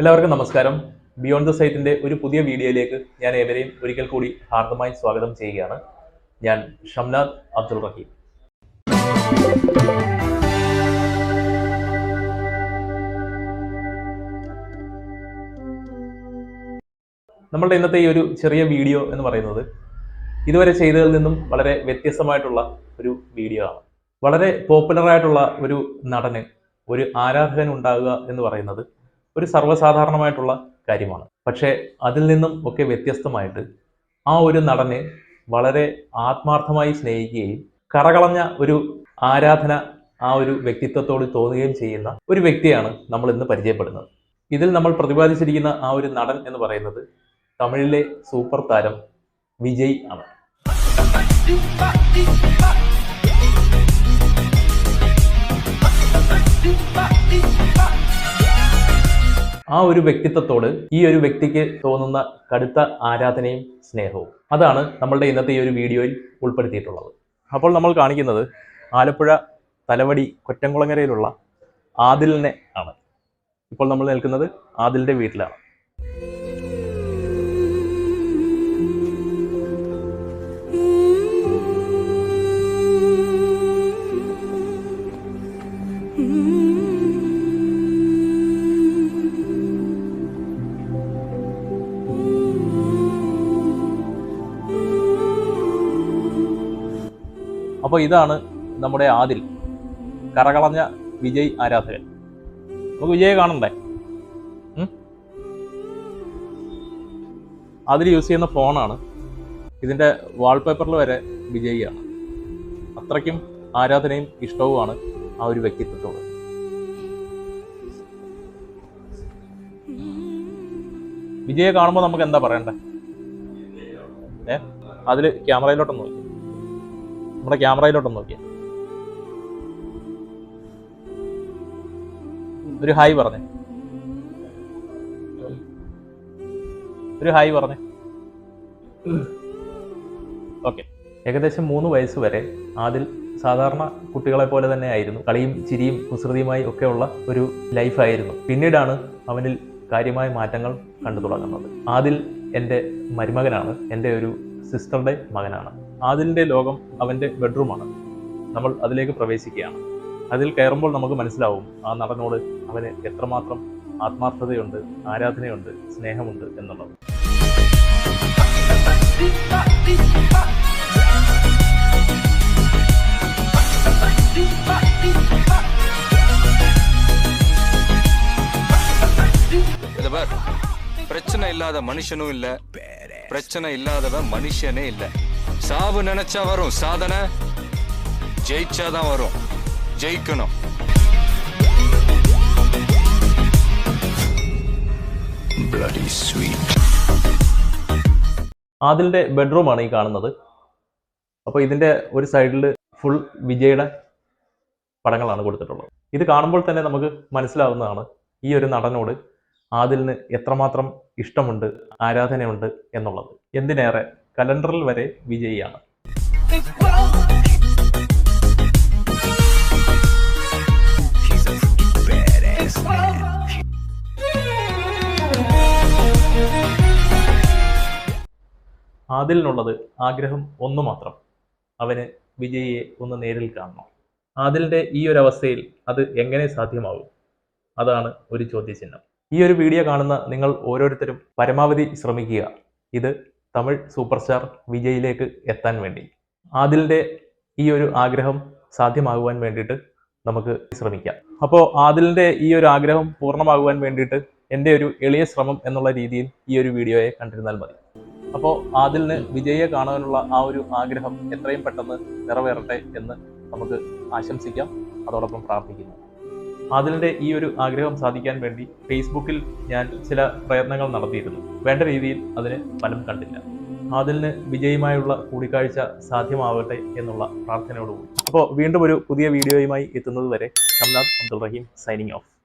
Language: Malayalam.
എല്ലാവർക്കും നമസ്കാരം. ബിയോണ്ട് ദ സൈറ്റിന്റെ ഒരു പുതിയ വീഡിയോയിലേക്ക് ഞാൻ ഏവരെയും ഒരിക്കൽ കൂടി ഹാർദമായി സ്വാഗതം ചെയ്യുകയാണ്. ഞാൻ ഷംനാദ് അബ്ദുൾ റഹീം. നമ്മളുടെ ഇന്നത്തെ ഈ ഒരു ചെറിയ വീഡിയോ എന്ന് പറയുന്നത് ഇതുവരെ ചെയ്തതിൽ നിന്നും വളരെ വ്യത്യസ്തമായിട്ടുള്ള ഒരു വീഡിയോ ആണ്. വളരെ പോപ്പുലറായിട്ടുള്ള ഒരു നടന് ഒരു ആരാധകൻ ഉണ്ടാകുക എന്ന് പറയുന്നത് ഒരു സർവസാധാരണമായിട്ടുള്ള കാര്യമാണ്. പക്ഷേ അതിൽ നിന്നും ഒക്കെ വ്യത്യസ്തമായിട്ട് ആ ഒരു നടനെ വളരെ ആത്മാർത്ഥമായി സ്നേഹിക്കുകയും കറകളഞ്ഞ ഒരു ആരാധന ആ ഒരു വ്യക്തിത്വത്തോട് തോന്നുകയും ചെയ്യുന്ന ഒരു വ്യക്തിയാണ് നമ്മൾ ഇന്ന് പരിചയപ്പെടുന്നത്. ഇതിൽ നമ്മൾ പ്രതിപാദിച്ചിരിക്കുന്ന ആ ഒരു നടൻ എന്ന് പറയുന്നത് തമിഴിലെ സൂപ്പർ താരം വിജയ് ആണ്. ആ ഒരു വ്യക്തിത്വത്തോട് ഈ ഒരു വ്യക്തിക്ക് തോന്നുന്ന കടുത്ത ആരാധനയും സ്നേഹവും. അതാണ് നമ്മളുടെ ഇന്നത്തെ ഈ ഒരു വീഡിയോയിൽ ഉൾപ്പെടുത്തിയിട്ടുള്ളത്. അപ്പോൾ നമ്മൾ കാണിക്കുന്നത് ആലപ്പുഴ തലവടി കൊറ്റംകുളങ്ങരയിലുള്ള ആദിലിനെ ആണ്. ഇപ്പോൾ നമ്മൾ നിൽക്കുന്നത് ആദിലിന്റെ വീട്ടിലാണ്. അപ്പോൾ ഇതാണ് നമ്മുടെ ആദിൽ കറകളഞ്ഞ വിജയ് ആരാധകൻ. നമുക്ക് വിജയ് കാണണ്ടേ? അതിൽ യൂസ് ചെയ്യുന്ന ഫോണാണ്. ഇതിന്റെ വാൾപേപ്പറിൽ വരെ വിജയിയാണ്. അത്രയ്ക്കും ആരാധനയും ഇഷ്ടവുമാണ് ആ ഒരു വ്യക്തിത്വത്തോട്. വിജയെ കാണുമ്പോൾ നമുക്ക് എന്താ പറയണ്ടേ? ഏ? അതിൽ ക്യാമറയിലോട്ടൊന്ന് നോക്കി. നമ്മുടെ ക്യാമറയിലോട്ട് നോക്കിയേ. ഒരു ഹായ് പറഞ്ഞേ. ഒരു ഹായ് പറഞ്ഞേ. ഓക്കെ. ഏകദേശം മൂന്ന് വയസ്സ് വരെ ആദിൽ സാധാരണ കുട്ടികളെ പോലെ തന്നെ ആയിരുന്നു. കളിയും ചിരിയും കുസൃതിയുമായി ഒക്കെയുള്ള ഒരു ലൈഫായിരുന്നു പിന്നീടാണ് അവനിൽ കാര്യമായ മാറ്റങ്ങൾ കണ്ടു തുടങ്ങുന്നത്. ആദിൽ എന്റെ മരുമകനാണ്. എന്റെ ഒരു സിസ്റ്ററുടെ മകനാണ്. ആദിലിൻ്റെ ലോകം അവൻ്റെ ബെഡ്റൂമാണ് നമ്മൾ അതിലേക്ക് പ്രവേശിക്കുകയാണ് അതിൽ കയറുമ്പോൾ നമുക്ക് മനസ്സിലാവും ആ നടനോട് അവന് എത്രമാത്രം ആത്മാർത്ഥതയുണ്ട് ആരാധനയുണ്ട് സ്നേഹമുണ്ട് എന്നുള്ളത് இத பார் பிரச்சனை இல்லாத மனுஷனும் இல்ல பிரச்சனை இல்லாதவன் மனுஷனே இல்ல சாவு நினைச்சா வரும் சாதனை ஜெயிச்சாதான் வரும் ஜெயிக்கணும் bloody sweet ആദിലിൻ്റെ ബെഡ്റൂമാണ് ഈ കാണുന്നത് അപ്പോൾ ഇതിൻ്റെ ഒരു സൈഡിൽ ഫുൾ വിജയുടെ പടങ്ങളാണ് കൊടുത്തിട്ടുള്ളത് ഇത് കാണുമ്പോൾ തന്നെ നമുക്ക് മനസ്സിലാവുന്നതാണ് ഈ ഒരു നടനോട് ആദിലിന് എത്രമാത്രം ഇഷ്ടമുണ്ട് ആരാധനയുണ്ട് എന്നുള്ളത് എന്തിനേറെ കലണ്ടറിൽ വരെ വിജയിയാണ്. ആദിലിനുള്ളത് ആഗ്രഹം ഒന്നു മാത്രം. അവന് വിജയിയെ ഒന്ന് നേരിൽ കാണണം. ആദിലിന്റെ ഈ ഒരു അവസ്ഥയിൽ അത് എങ്ങനെ സാധ്യമാകും? അതാണ് ഒരു ചോദ്യചിഹ്നം. ഈ ഒരു വീഡിയോ കാണുന്ന നിങ്ങൾ ഓരോരുത്തരും പരമാവധി ശ്രമിക്കുക. ഇത് തമിഴ് സൂപ്പർ സ്റ്റാർ വിജയിലേക്ക് എത്താൻ വേണ്ടി. ആദിലിന്റെ ഈ ഒരു ആഗ്രഹം സാധ്യമാകുവാൻ വേണ്ടിയിട്ട് നമുക്ക് ശ്രമിക്കാം. അപ്പോൾ ആദിലിന്റെ ഈ ഒരു ആഗ്രഹം പൂർണമാകുവാൻ വേണ്ടിയിട്ട് എന്റെ ഒരു എളിയ ശ്രമം എന്നുള്ള രീതിയിൽ ഈ ഒരു വീഡിയോയെ കണ്ടിരുന്നാൽ മതി. അപ്പോൾ ആദിലിന് വിജയെ കാണാനുള്ള ആ ഒരു ആഗ്രഹം എത്രയും പെട്ടെന്ന് നിറവേറട്ടെ എന്ന് നമുക്ക് ആശംസിക്കാം. അതോടൊപ്പം പ്രാർത്ഥിക്കുന്നു. ആദിലിന്റെ ഈ ഒരു ആഗ്രഹം സാധിക്കാൻ വേണ്ടി ഫേസ്ബുക്കിൽ ഞാൻ ചില പ്രയത്നങ്ങൾ നടത്തിയിരുന്നു. വേണ്ട രീതിയിൽ അതിന് ഫലം കണ്ടില്ല. ആദിലിന് വിജയമായുള്ള കൂടിക്കാഴ്ച സാധ്യമാവട്ടെ എന്നുള്ള പ്രാർത്ഥനയോടുകൂടി. അപ്പോൾ വീണ്ടും ഒരു പുതിയ വീഡിയോയുമായി എത്തുന്നത് വരെ ഷംനാഥ് അബ്ദുൾ റഹീം സൈനിങ് ഓഫ്